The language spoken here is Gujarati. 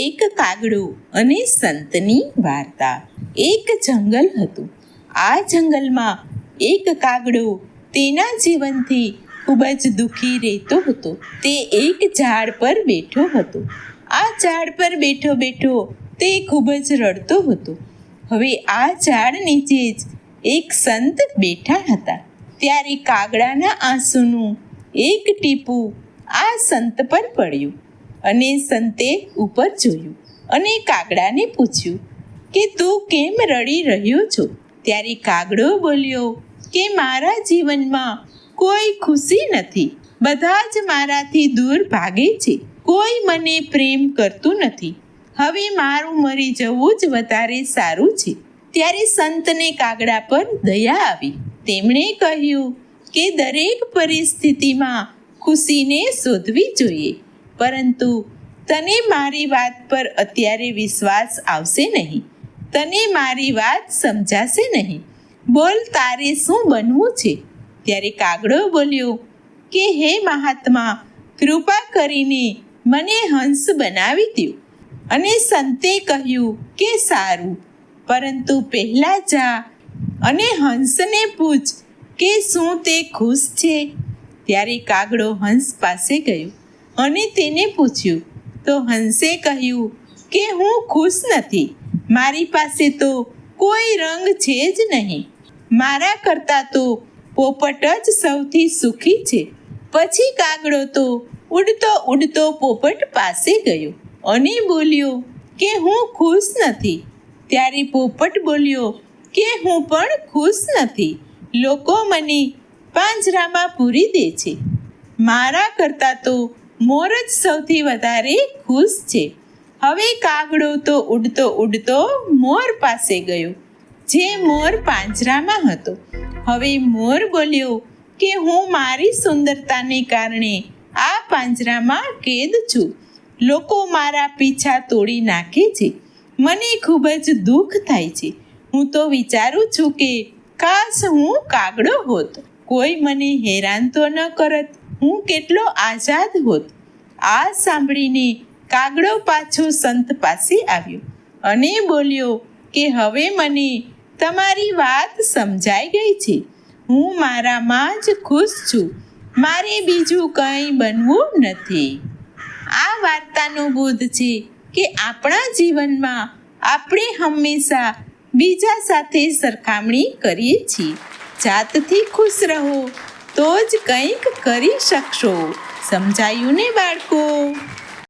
એક કાગડો અને સંતની વાર્તા. એક જંગલ હતું. આ જંગલમાં એક કાગડો તેના જીવનથી ખૂબ જ દુઃખી રહેતો હતો. તે એક ઝાડ પર બેઠો હતો. આ ઝાડ પર બેઠો બેઠો તે ખૂબ જ રડતો હતો. હવે આ ઝાડ નીચે જ એક સંત બેઠા હતા. ત્યારે કાગડાના આંસુનું એક ટીપું આ સંત પર પડ્યું. અને સંતે ઉપર જોયું અને કાગડાને પૂછ્યું કે, તું કેમ રડી રહ્યો છો? ત્યારે કાગડો બોલ્યો, કે મારા જીવનમાં કોઈ ખુશી નથી. બધા જ મારાથી દૂર ભાગે છે. કોઈ મને પ્રેમ કરતું નથી. હવે મારું મરી જવું જ વધારે સારું છે. ત્યારે સંતને કાગડા પર દયા આવી. તેમણે કહ્યું કે, દરેક પરિસ્થિતિમાં ખુશીને શોધવી જોઈએ. પરંતુ તને મારી વાત પર અત્યારે વિશ્વાસ આવશે નહીં. તને મારી વાત સમજાશે નહીં. બોલ, તારે શું બનવું છે? ત્યારે કાગડો બોલ્યો, કે હે મહાત્મા, કૃપા કરીને મને હંસ બનાવી દો અને સંતે કહ્યું કે સારું, પરંતુ પહેલાં જા અને હંસને પૂછ કે શું તે ખુશ છે? ત્યારે કાગડો હંસ પાસે ગયો. અને તેને પૂછ્યું, તો હંસે કહ્યું કે હું ખુશ નથી, મારી પાસે તો કોઈ રંગ છે જ નહીં. મારા કરતાં તો પોપટ જ સૌથી સુખી છે. પછી કાગડો તો ઉડતો ઉડતો પોપટ પાસે ગયો અને બોલ્યો કે હું ખુશ નથી. ત્યારે પોપટ બોલ્યો કે હું પણ ખુશ નથી. લોકો મને પાંજરામાં પૂરી દે છે. મારા કરતાં તો મોર જ સૌથી વધારે ખુશ છે. હવે કાગડો તો ઉડતો ઉડતો મોર પાસે ગયો, જે મોર પાંજરામાં હતો. હવે મોર બોલ્યો કે હું મારી સુંદરતાને કારણે આ પાંજરામાં કેદ છું. લોકો મારા પીછા તોડી નાખે છે. મને ખૂબ જ દુઃખ થાય છે. હું તો વિચારું છું કે કાશ હું કાગડો હોત. કોઈ મને હેરાન તો ન કરત. હું કેટલો આઝાદ હોત? આ સાંભળીને કાગડો પાછો સંત પાસે આવ્યો અને બોલ્યો કે હવે મને તમારી વાત સમજાઈ ગઈ છે. હું મારામાં જ ખુશ છું. મારે બીજું કંઈ બનવું નથી. આ વાર્તાનો બોધ છે કે આપણા જીવનમાં આપણે હંમેશા બીજા સાથે સરખામણી કરીએ છીએ. જાતથી ખુશ રહો. તો જ કંઈક કરી શકશો. સમજાયું ને બાળકો?